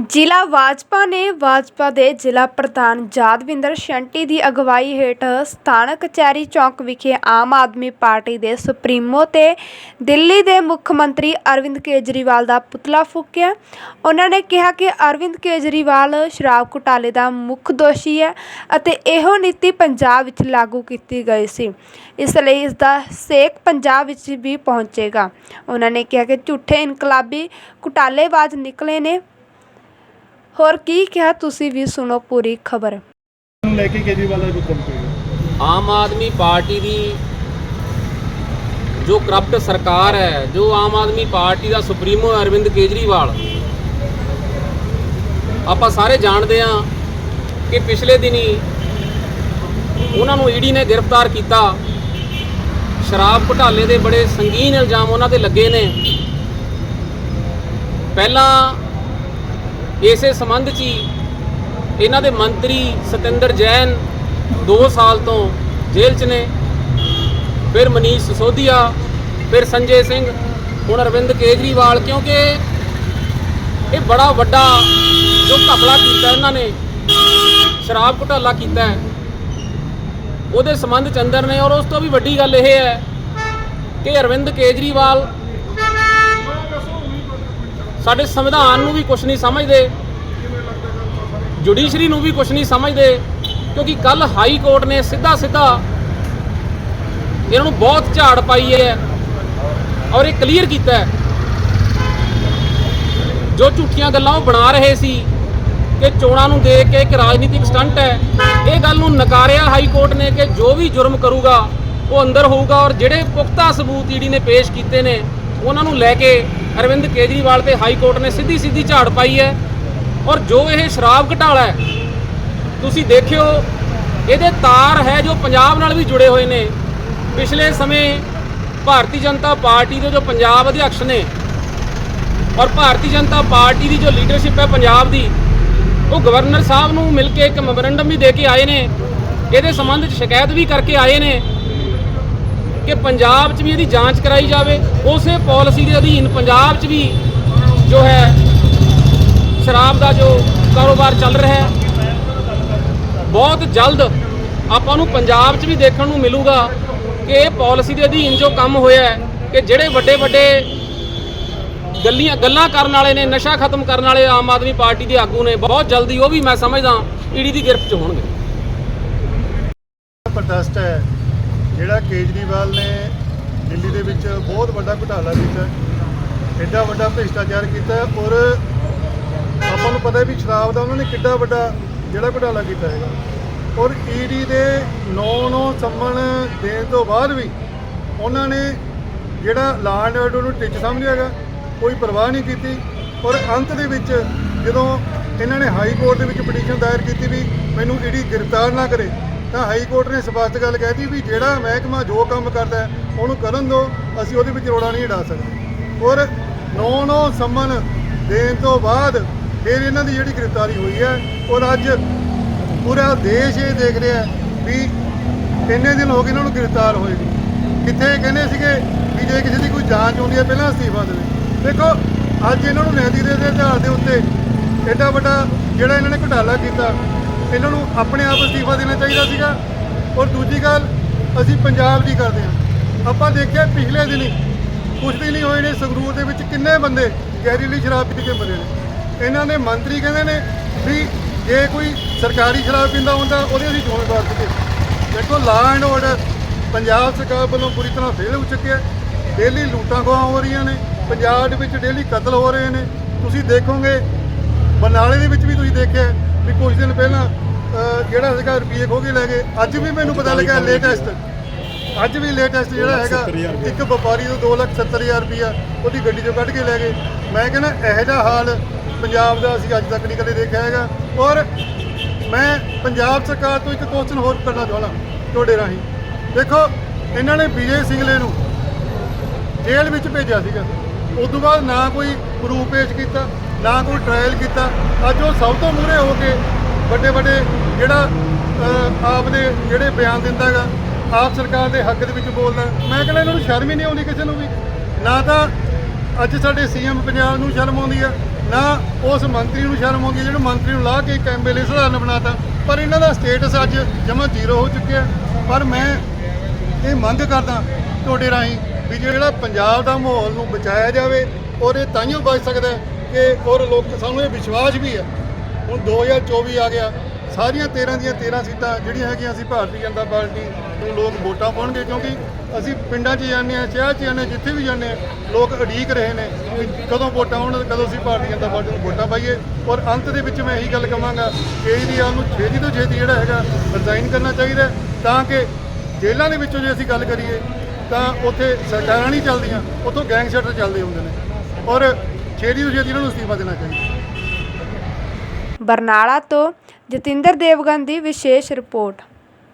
ਜ਼ਿਲ੍ਹਾ ਭਾਜਪਾ ਨੇ ਭਾਜਪਾ ਦੇ ਜ਼ਿਲ੍ਹਾ ਪ੍ਰਧਾਨ ਯਾਦਵਿੰਦਰ ਸ਼ੈਂਟੀ ਦੀ ਅਗਵਾਈ ਹੇਠ ਸਥਾਨਕ ਕਚਹਿਰੀ ਚੌਕ ਵਿਖੇ ਆਮ ਆਦਮੀ ਪਾਰਟੀ ਦੇ ਸੁਪਰੀਮੋ ਤੇ ਦਿੱਲੀ ਦੇ ਮੁੱਖ ਮੰਤਰੀ ਅਰਵਿੰਦ ਕੇਜਰੀਵਾਲ ਦਾ ਪੁਤਲਾ ਫੂਕਿਆ। ਉਹਨਾਂ ਨੇ ਕਿਹਾ ਕਿ ਅਰਵਿੰਦ ਕੇਜਰੀਵਾਲ ਸ਼ਰਾਬ ਘੁਟਾਲੇ ਦਾ ਮੁੱਖ ਦੋਸ਼ੀ ਹੈ ਅਤੇ ਇਹੋ ਨੀਤੀ ਪੰਜਾਬ ਵਿੱਚ ਲਾਗੂ ਕੀਤੀ ਗਈ ਸੀ। ਇਸ ਲਈ ਇਸ ਦਾ ਸੇਕ ਪੰਜਾਬ ਵਿੱਚ ਵੀ ਪਹੁੰਚੇਗਾ। ਉਹਨਾਂ ਨੇ ਕਿਹਾ ਕਿ ਝੂਠੇ ਇਨਕਲਾਬੀ ਘੁਟਾਲੇਬਾਜ਼ ਨਿਕਲੇ ਨੇ। ਹੋਰ ਕੀ ਕਿਹਾ ਤੁਸੀਂ ਵੀ ਸੁਣੋ ਪੂਰੀ ਖਬਰ। ਨੂੰ ਲੈ ਕੇ ਕੇਜਰੀਵਾਲ ਦਾ ਹੁਕਮ ਪਏਗਾ ਆਮ ਆਦਮੀ ਪਾਰਟੀ ਦੀ ਜੋ ਕਰਪਟ ਸਰਕਾਰ ਹੈ ਜੋ ਆਮ ਆਦਮੀ ਪਾਰਟੀ ਦਾ ਸੁਪਰੀਮੋ ਅਰਵਿੰਦ ਕੇਜਰੀਵਾਲ ਆਪਾਂ ਸਾਰੇ ਜਾਣਦੇ ਹਾਂ ਕਿ ਪਿਛਲੇ ਦਿਨੀ ਉਹਨਾਂ ਨੂੰ ਈਡੀ ਨੇ ਗ੍ਰਿਫਤਾਰ ਕੀਤਾ। ਸ਼ਰਾਬ ਘੁਟਾਲੇ ਦੇ ਬੜੇ ਸੰਗੀਨ ਇਲਜ਼ਾਮ ਉਹਨਾਂ ਤੇ ਲੱਗੇ ਨੇ। ਪਹਿਲਾਂ ਇਸੇ ਸੰਬੰਧ 'ਚ ਹੀ ਇਹਨਾਂ ਦੇ ਮੰਤਰੀ ਸਤਿੰਦਰ ਜੈਨ 2 ਸਾਲ ਤੋਂ ਜੇਲ੍ਹ 'ਚ ਨੇ, ਫਿਰ ਮਨੀਸ਼ ਸਿਸੋਦੀਆ, ਫਿਰ ਸੰਜੇ ਸਿੰਘ, ਹੁਣ ਅਰਵਿੰਦ ਕੇਜਰੀਵਾਲ, ਕਿਉਂਕਿ ਇਹ ਬੜਾ ਵੱਡਾ ਜੋ ਘਪਲਾ ਕੀਤਾ ਇਹਨਾਂ ਨੇ, ਸ਼ਰਾਬ ਘੁਟਾਲਾ ਕੀਤਾ ਹੈ, ਉਹਦੇ ਸੰਬੰਧ ਚ ਅੰਦਰ ਨੇ ਔਰ ਉਸ ਤੋਂ ਵੀ ਵੱਡੀ ਗੱਲ ਇਹ ਹੈ ਕਿ ਅਰਵਿੰਦ ਕੇਜਰੀਵਾਲ ਸਾਡੇ ਸੰਵਿਧਾਨ ਨੂੰ ਵੀ ਕੁਝ ਨਹੀਂ ਸਮਝਦੇ। ਜੁਡੀਸ਼ਰੀ ਨੂੰ ਵੀ ਕੁਝ ਨਹੀਂ ਸਮਝਦੇ, ਕਿਉਂਕਿ ਕੱਲ ਹਾਈ ਕੋਰਟ ਨੇ ਸਿੱਧਾ ਸਿੱਧਾ ਇਹਨਾਂ ਨੂੰ ਬਹੁਤ ਝਾੜ ਪਾਈ ਹੈ ਔਰ ਇਹ ਕਲੀਅਰ ਕੀਤਾ ਹੈ। ਜੋ ਝੂਠੀਆਂ ਗੱਲਾਂ ਉਹ ਬਣਾ ਰਹੇ ਸੀ ਕਿ ਚੋਣਾਂ ਨੂੰ ਦੇਖ ਕੇ ਇੱਕ ਰਾਜਨੀਤਿਕ ਸਟੰਟ ਹੈ, ਇਹ ਗੱਲ ਨੂੰ ਨਕਾਰਿਆ ਹਾਈ ਕੋਰਟ ਨੇ ਕਿ ਜੋ ਵੀ ਜੁਰਮ ਕਰੂਗਾ ਉਹ ਅੰਦਰ ਹੋਊਗਾ ਔਰ ਜਿਹੜੇ ਪੁਖਤਾ ਸਬੂਤ ਈਡੀ ਨੇ ਪੇਸ਼ ਕੀਤੇ ਨੇ, ਉਹਨਾਂ ਨੂੰ ਲੈ ਕੇ ਅਰਵਿੰਦ ਕੇਜਰੀਵਾਲ ਤੇ ਹਾਈ ਕੋਰਟ ਨੇ ਸਿੱਧੀ ਸਿੱਧੀ ਝਾੜ ਪਾਈ ਹੈ ਔਰ ਜੋ ਇਹ ਸ਼ਰਾਬ ਘਟਾਲਾ ਹੈ, ਤੁਸੀਂ ਦੇਖਿਓ, ਇਹਦੇ ਤਾਰ ਹੈ ਜੋ ਪੰਜਾਬ ਨਾਲ ਵੀ ਜੁੜੇ ਹੋਏ ਨੇ। ਪਿਛਲੇ ਸਮੇਂ ਭਾਰਤੀ ਜਨਤਾ ਪਾਰਟੀ ਦੇ ਜੋ ਪੰਜਾਬ ਅਧਿਕਸ਼ ਨੇ ਔਰ ਭਾਰਤੀ ਜਨਤਾ ਪਾਰਟੀ ਦੀ ਜੋ ਲੀਡਰਸ਼ਿਪ ਹੈ ਪੰਜਾਬ ਦੀ, ਉਹ ਗਵਰਨਰ ਸਾਹਿਬ ਨੂੰ ਮਿਲ ਕੇ ਇੱਕ ਮੈਮੋਰੰਡਮ ਵੀ ਦੇ ਕੇ ਆਏ ਨੇ। ਇਹਦੇ ਸੰਬੰਧ ਵਿੱਚ ਸ਼ਿਕਾਇਤ ਵੀ ਕਰਕੇ ਆਏ ਨੇ। ਕਿ ਪੰਜਾਬ 'ਚ ਵੀ ਇਹਦੀ ਜਾਂਚ ਕਰਾਈ ਜਾਵੇ। ਉਸੇ ਪਾਲਿਸੀ ਦੇ ਅਧੀਨ ਪੰਜਾਬ 'ਚ ਵੀ ਜੋ ਹੈ, ਸ਼ਰਾਬ ਦਾ ਜੋ ਕਾਰੋਬਾਰ ਚੱਲ ਰਿਹਾ ਹੈ। ਬਹੁਤ ਜਲਦ ਆਪਾਂ ਨੂੰ ਪੰਜਾਬ 'ਚ ਵੀ ਦੇਖਣ ਨੂੰ ਮਿਲੂਗਾ ਕਿ ਇਹ ਪਾਲਿਸੀ ਦੇ ਅਧੀਨ ਜੋ ਕੰਮ ਹੋਇਆ ਹੈ, ਕਿ ਜਿਹੜੇ ਵੱਡੇ ਵੱਡੇ ਗੱਲੀਆਂ ਗੱਲਾਂ ਕਰਨ ਵਾਲੇ ਨੇ, ਨਸ਼ਾ ਖਤਮ ਕਰਨ ਵਾਲੇ ਆਮ ਆਦਮੀ ਪਾਰਟੀ ਦੇ ਆਗੂ ਨੇ, ਬਹੁਤ ਜਲਦੀ ਉਹ ਵੀ ਮੈਂ ਸਮਝਦਾ ਈਡੀ ਦੀ ਗ੍ਰਿਫਤ 'ਚ ਹੋਣਗੇ। ਪ੍ਰੋਟੈਸਟ ਹੈ। ਜਿਹੜਾ ਕੇਜਰੀਵਾਲ ਨੇ ਦਿੱਲੀ ਦੇ ਵਿੱਚ ਬਹੁਤ ਵੱਡਾ ਘੁਟਾਲਾ ਕੀਤਾ, ਐਡਾ ਵੱਡਾ ਭ੍ਰਿਸ਼ਟਾਚਾਰ ਕੀਤਾ ਔਰ ਆਪਾਂ ਨੂੰ ਪਤਾ ਵੀ ਸ਼ਰਾਬ ਦਾ ਉਹਨਾਂ ਨੇ ਕਿੱਡਾ ਵੱਡਾ ਜਿਹੜਾ ਘੁਟਾਲਾ ਕੀਤਾ ਹੈਗਾ। ਔਰ ਈਡੀ ਦੇ 9-9 ਸੰਮਣ ਦੇਣ ਤੋਂ ਬਾਅਦ ਵੀ ਉਹਨਾਂ ਨੇ ਜਿਹੜਾ ਲਾਅ ਐਂਡ ਆਰਡਰ ਨੂੰ ਟਿੱਚ ਸਮਝਿਆਗਾ ਕੋਈ ਪਰਵਾਹ ਨਹੀਂ ਕੀਤੀ ਔਰ ਅੰਤ ਦੇ ਵਿੱਚ ਜਦੋਂ ਇਹਨਾਂ ਨੇ ਹਾਈ ਕੋਰਟ ਦੇ ਵਿੱਚ ਪਟੀਸ਼ਨ ਦਾਇਰ ਕੀਤੀ ਵੀ ਮੈਨੂੰ ਈਡੀ ਗ੍ਰਿਫਤਾਰ ਨਾ ਕਰੇ ਤਾਂ ਹਾਈ ਕੋਰਟ ਨੇ ਸਪਸ਼ਟ ਗੱਲ ਕਹਿਤੀ ਵੀ ਜਿਹੜਾ ਮਹਿਕਮਾ ਜੋ ਕੰਮ ਕਰਦਾ ਉਹਨੂੰ ਕਰਨ ਦਿਓ, ਅਸੀਂ ਉਹਦੇ ਵਿੱਚ ਰੋੜਾ ਨਹੀਂ ਡਾ ਸਕਦੇ। ਔਰ 9-9 ਸੰਮਨ ਦੇਣ ਤੋਂ ਬਾਅਦ ਫਿਰ ਇਹਨਾਂ ਦੀ ਜਿਹੜੀ ਗ੍ਰਿਫਤਾਰੀ ਹੋਈ ਹੈ, ਔਰ ਅੱਜ ਪੂਰਾ ਦੇਸ਼ ਇਹ ਦੇਖ ਰਿਹਾ ਵੀ ਇੰਨੇ ਦਿਨ ਹੋ ਗਏ ਇਹਨਾਂ ਨੂੰ ਗ੍ਰਿਫਤਾਰ ਹੋਏ ਨੂੰ। ਕਿੱਥੇ ਕਹਿੰਦੇ ਸੀਗੇ ਵੀ ਜੇ ਕਿਸੇ ਦੀ ਕੋਈ ਜਾਂਚ ਹੁੰਦੀ ਹੈ, ਪਹਿਲਾਂ ਅਸਤੀਫਾ ਦੇਵੇ। ਦੇਖੋ, ਅੱਜ ਇਹਨਾਂ ਨੂੰ ਨੈਤਿਕ ਦੇ ਆਧਾਰ ਦੇ ਉੱਤੇ ਐਡਾ ਵੱਡਾ ਜਿਹੜਾ ਇਹਨਾਂ ਨੇ ਘੁਟਾਲਾ ਕੀਤਾ ਇਹਨਾਂ ਨੂੰ ਆਪਣੇ ਆਪ ਅਸਤੀਫਾ ਦੇਣਾ ਚਾਹੀਦਾ ਸੀਗਾ। ਔਰ ਦੂਜੀ ਗੱਲ, ਅਸੀਂ ਪੰਜਾਬ ਦੀ ਕਰਦੇ ਹਾਂ। ਆਪਾਂ ਦੇਖਿਆ ਪਿਛਲੇ ਦਿਨੀ ਕੁਝ ਦਿਨ ਹੀ ਹੋਏ ਨੇ, ਸੰਗਰੂਰ ਦੇ ਵਿੱਚ ਕਿੰਨੇ ਬੰਦੇ ਜ਼ਹਿਰੀਲੀ ਸ਼ਰਾਬ ਪੀ ਕੇ ਮਰੇ ਨੇ। ਇਹਨਾਂ ਦੇ ਮੰਤਰੀ ਕਹਿੰਦੇ ਨੇ ਵੀ ਜੇ ਕੋਈ ਸਰਕਾਰੀ ਸ਼ਰਾਬ ਪੀਂਦਾ ਹੁੰਦਾ, ਉਹਦੇ ਅਸੀਂ ਚੋਣ ਕਰ ਦਿੱਤੇ। ਦੇਖੋ ਲਾਅ ਐਂਡ ਆਰਡਰ ਪੰਜਾਬ ਸਰਕਾਰ ਵੱਲੋਂ ਪੂਰੀ ਤਰ੍ਹਾਂ ਫੇਲ ਹੋ ਚੁੱਕਿਆ ਡੇਲੀ ਲੂਟਾਂ ਖੋਹਾਂ ਹੋ ਰਹੀਆਂ ਨੇ। ਪੰਜਾਬ ਦੇ ਵਿੱਚ ਡੇਲੀ ਕਤਲ ਹੋ ਰਹੇ ਨੇ। ਤੁਸੀਂ ਦੇਖੋਗੇ, ਬਰਨਾਲੇ ਦੇ ਵਿੱਚ ਵੀ ਤੁਸੀਂ ਦੇਖਿਆ ਵੀ ਕੁਝ ਦਿਨ ਪਹਿਲਾਂ ਜਿਹੜਾ ਸੀਗਾ ਰੁਪਏ ਖੋ ਕੇ ਲੈ ਗਏ। ਅੱਜ ਵੀ ਮੈਨੂੰ ਪਤਾ ਲੱਗਾ ਲੇਟੈਸਟ ਅੱਜ ਵੀ ਲੇਟੈਸਟ ਜਿਹੜਾ ਹੈਗਾ ਇੱਕ ਵਪਾਰੀ ਤੋਂ 270000 ਰੁਪਇਆ ਉਹਦੀ ਗੱਡੀ ਚੋਂ ਕੱਢ ਕੇ ਲੈ ਗਏ। ਮੈਂ ਕਹਿੰਦਾ ਇਹੋ ਜਿਹਾ ਹਾਲ ਪੰਜਾਬ ਦਾ ਅਸੀਂ ਅੱਜ ਤੱਕ ਨਹੀਂ ਕਦੇ ਦੇਖਿਆ ਹੈਗਾ। ਔਰ ਮੈਂ ਪੰਜਾਬ ਸਰਕਾਰ ਤੋਂ ਇੱਕ ਕੁਐਸਚਨ ਹੋਰ ਕਰਨਾ ਚਾਹਣਾ ਤੁਹਾਡੇ ਰਾਹੀਂ। ਦੇਖੋ ਇਹਨਾਂ ਨੇ ਵਿਜੇ ਸਿੰਗਲੇ ਨੂੰ ਜੇਲ੍ਹ ਵਿੱਚ ਭੇਜਿਆ ਸੀਗਾ। ਉਸ ਤੋਂ ਬਾਅਦ ਨਾ ਕੋਈ ਪ੍ਰੂਫ ਪੇਸ਼ ਕੀਤਾ ਨਾ ਕੋਈ ਟ੍ਰਾਇਲ ਕੀਤਾ। ਅੱਜ ਉਹ ਸਭ ਤੋਂ ਮੂਹਰੇ ਹੋ ਕੇ ਵੱਡੇ ਵੱਡੇ ਜਿਹੜਾ ਆਪ ਦੇ ਜਿਹੜੇ ਬਿਆਨ ਦਿੰਦਾ ਹੈਗਾ ਆਪ ਸਰਕਾਰ ਦੇ ਹੱਕ ਦੇ ਵਿੱਚ ਬੋਲਦਾ। ਮੈਂ ਕਹਿੰਦਾ ਇਹਨਾਂ ਨੂੰ ਸ਼ਰਮ ਹੀ ਨਹੀਂ ਆਉਂਦੀ ਕਿਸੇ ਨੂੰ ਵੀ। ਨਾ ਤਾਂ ਅੱਜ ਸਾਡੇ ਸੀਐਮ ਪੰਜਾਬ ਨੂੰ ਸ਼ਰਮ ਆਉਂਦੀ ਆ, ਨਾ ਉਸ ਮੰਤਰੀ ਨੂੰ ਸ਼ਰਮ ਆਉਂਦੀ ਹੈ ਜਿਹੜੇ ਮੰਤਰੀ ਨੂੰ ਲਾ ਕੇ ਇੱਕ ਐਮਐਲਏ ਸਧਾਰਨ ਬਣਾਤਾ। ਪਰ ਇਹਨਾਂ ਦਾ ਸਟੇਟਸ ਅੱਜ ਜਮਾ ਜ਼ੀਰੋ ਹੋ ਚੁੱਕਿਆ। ਪਰ ਮੈਂ ਇਹ ਮੰਗ ਕਰਦਾ ਤੁਹਾਡੇ ਰਾਹੀਂ ਵੀ ਜਿਹੜਾ ਪੰਜਾਬ ਦਾ ਮਾਹੌਲ ਨੂੰ ਬਚਾਇਆ ਜਾਵੇ, ਔਰ ਇਹ ਤਾਂਹੀਓ ਬਚ ਸਕਦਾ ਕਿ ਔਰ ਲੋਕ, ਸਾਨੂੰ ਇਹ ਵਿਸ਼ਵਾਸ ਵੀ ਹੈ ਹੁਣ 2024 ਆ ਗਿਆ। ਸਾਰੀਆਂ 13 ਦੀਆਂ 13 ਸੀਟਾਂ ਜਿਹੜੀਆਂ ਹੈਗੀਆਂ ਅਸੀਂ ਭਾਰਤੀ ਜਨਤਾ ਪਾਰਟੀ ਨੂੰ ਲੋਕ ਵੋਟਾਂ ਪਾਉਣਗੇ ਕਿਉਂਕਿ ਅਸੀਂ ਪਿੰਡਾਂ 'ਚ ਜਾਂਦੇ ਹਾਂ, ਸ਼ਹਿਰ 'ਚ ਜਾਂਦੇ ਹਾਂ, ਜਿੱਥੇ ਵੀ ਜਾਂਦੇ ਹਾਂ, ਲੋਕ ਉਡੀਕ ਰਹੇ ਨੇ ਕਦੋਂ ਵੋਟਾਂ ਆਉਣ, ਕਦੋਂ ਅਸੀਂ ਭਾਰਤੀ ਜਨਤਾ ਪਾਰਟੀ ਨੂੰ ਵੋਟਾਂ ਪਾਈਏ। ਔਰ ਅੰਤ ਦੇ ਵਿੱਚ ਮੈਂ ਇਹੀ ਗੱਲ ਕਹਾਂਗਾ ਕੇਜਰੀਵਾਲ ਨੂੰ ਛੇਤੀ ਤੋਂ ਛੇਤੀ ਜਿਹੜਾ ਹੈਗਾ ਰਿਜ਼ਾਈਨ ਕਰਨਾ ਚਾਹੀਦਾ ਤਾਂ ਕਿ ਜੇਲ੍ਹਾਂ ਦੇ ਵਿੱਚੋਂ ਜੇ ਅਸੀਂ ਗੱਲ ਕਰੀਏ, ਤਾਂ ਉੱਥੇ ਸਰਕਾਰਾਂ ਨਹੀਂ ਚੱਲਦੀਆਂ, ਉੱਥੋਂ ਗੈਂਗਸਟਰ ਚੱਲਦੇ ਹੁੰਦੇ ਨੇ। ਔਰ ਛੇਤੀ ਤੋਂ ਛੇਤੀ ਇਹਨਾਂ ਨੂੰ ਅਸਤੀਫਾ ਦੇਣਾ ਚਾਹੀਦਾ। ਬਰਨਾਲਾ ਤੋਂ ਜਤਿੰਦਰ ਦੇਵਗਨ ਦੀ ਵਿਸ਼ੇਸ਼ ਰਿਪੋਰਟ।